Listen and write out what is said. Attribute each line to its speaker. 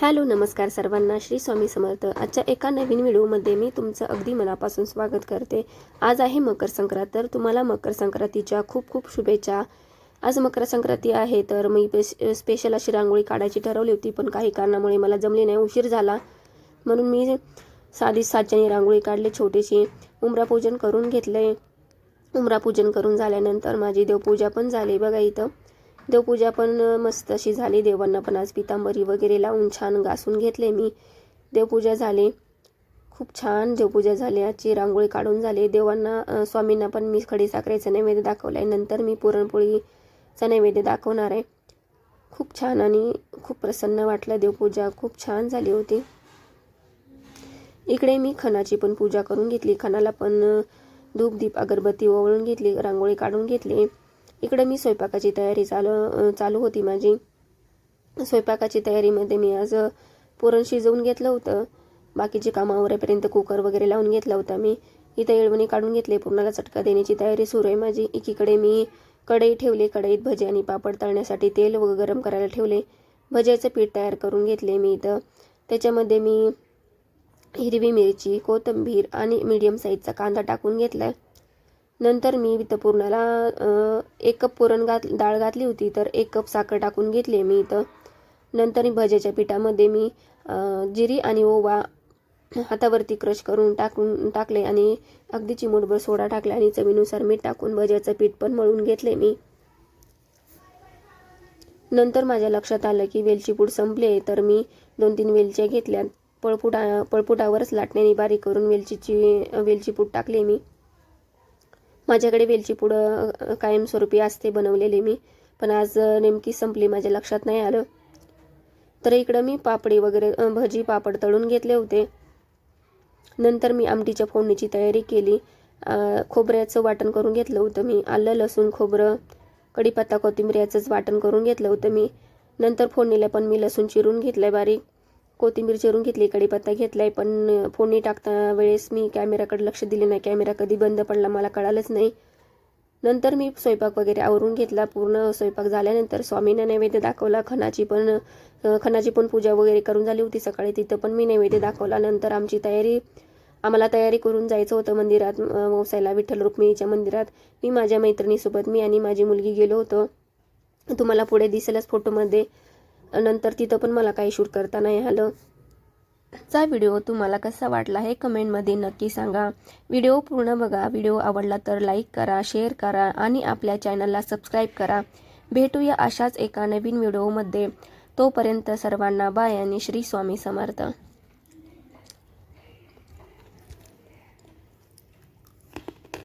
Speaker 1: Hello नमस्कार सर्वांना. श्री स्वामी समर्थ. आजच्या एका नवीन व्हिडिओमध्ये मी तुमचं अगदी मनापासून स्वागत करते. आज आहे मकर संक्रांत तर तुम्हाला मकर संक्रांतीच्या खूप खूप शुभेच्छा. आज मकर संक्रांती आहे तर मी स्पेशल अशी रांगोळी काढायची ठरवली होती पण काही कारणामुळे मला जमली नाही उशीर झाला. म्हणून मी साधी साच्याने रांगोळी काढली छोटीशी उमरापूजन करून घेतले. उमरापूजन करून झाल्यानंतर माझी देवपूजा पण झाली. बघा इथं. देवपूजा पण मस्त अशी झाली. देवांना पण आज पितांबरी वगैरे लावून छान घासून घेतले मी. देवपूजा झाली. खूप छान देवपूजा झाली. आजची रांगोळी काढून झाली. देवांना स्वामींना पण मी खडी साखरेचं नैवेद्य दाखवला आहे नंतर मी पुरणपोळीचा नैवेद्य दाखवणार आहे. खूप छान आणि खूप प्रसन्न वाटलं देवपूजा. खूप छान झाली होती. इकडे मी खणाची पण पूजा करून घेतली. खणाला पण अं, धूप दीप अगरबत्ती ओवळून घेतली. रांगोळी काढून घेतली. इकडे मी स्वयंपाकाची तयारी चालू चालू होती माझी. स्वयंपाकाची तयारीमध्ये मी आज पुरण शिजवून घेतलं होतं. बाकीची कामं आवरेपर्यंत कुकर वगैरे लावून घेतला होता मी. इथं येळवणी काढून घेतले पुरणाला चटका देण्याची तयारी सुरू आहे माझी. एकीकडे मी कढई ठेवली कढईत भजी आणि पापड तळण्यासाठी तेल व गरम करायला ठेवले. भज्याचं पीठ तयार करून घेतले मी इथं. त्याच्यामध्ये मी हिरवी मिरची कोथिंबीर आणि मीडियम साईजचा कांदा टाकून घेतला. नंतर मी इथं पुरणाला एक कप पुरण घात डाळ घातली होती तर एक कप साखर टाकून घेतली मी इथं. नंतर भज्याच्या पिठामध्ये मी जिरी आणि ओवा हातावरती क्रश करून टाकून टाकले आणि अगदी चिमूटभर सोडा टाकला आणि चवीनुसार मीठ टाकून भज्याचं पीठ पण मळून घेतले मी. नंतर माझ्या लक्षात आलं की वेलची पूड संपले तर मी दोन तीन वेलच्या घेतल्या पळपुटा पळपुटावरच लाटण्याने बारीक करून वेलचीची वेलची पूड टाकली मी. माझ्याकडे वेलची पूड कायमस्वरूपी असते बनवलेली मी. पण आज नेमकी संपली माझ्या लक्षात नाही आलं. तर इकडं मी पापडी वगैरे भजी पापड तळून घेतले होते. नंतर मी आमटीच्या फोडणीची तयारी केली. खोबऱ्याचं वाटण करून घेतलं होतं मी. आलं लसूण खोबरं कढीपत्ता कोथिंबीर याचंच वाटण करून घेतलं होतं मी. नंतर फोडणीला पण मी लसूण चिरून घेतलं बारीक. कोथिंबीर चिरून घेतली कढीपत्ता घेतलाय पण फोडणी टाकता वेळेस मी कॅमेराकडे लक्ष दिले नाही. कॅमेरा कधी बंद पडला मला कळालंच नाही. नंतर मी स्वयंपाक वगैरे आवरून घेतला. पूर्ण स्वयंपाक झाल्यानंतर स्वामींना नैवेद्य दाखवला. खणाची पण खणाची पण पूजा वगैरे करून झाली होती सकाळी. तिथं पण मी नैवेद्य दाखवला. नंतर आमची तयारी आम्हाला तयारी करून जायचं होतं मंदिरात मौसायला विठ्ठल रुक्मिणीच्या मंदिरात. मी माझ्या मैत्रिणीसोबत मी आणि माझी मुलगी गेलो होतो. तुम्हाला पुढे दिसेलच फोटोमध्ये नंतर तिथं पण मला काही शूट करता नाही आलं. चा व्हिडिओ तुम्हाला कसा वाटला हे कमेंटमध्ये नक्की सांगा. व्हिडिओ पूर्ण बघा. व्हिडिओ आवडला तर लाईक करा शेअर करा आणि आपल्या चॅनलला सबस्क्राईब करा. भेटूया अशाच एका नवीन व्हिडिओमध्ये. तोपर्यंत सर्वांना बाय आणि श्री स्वामी समर्थ.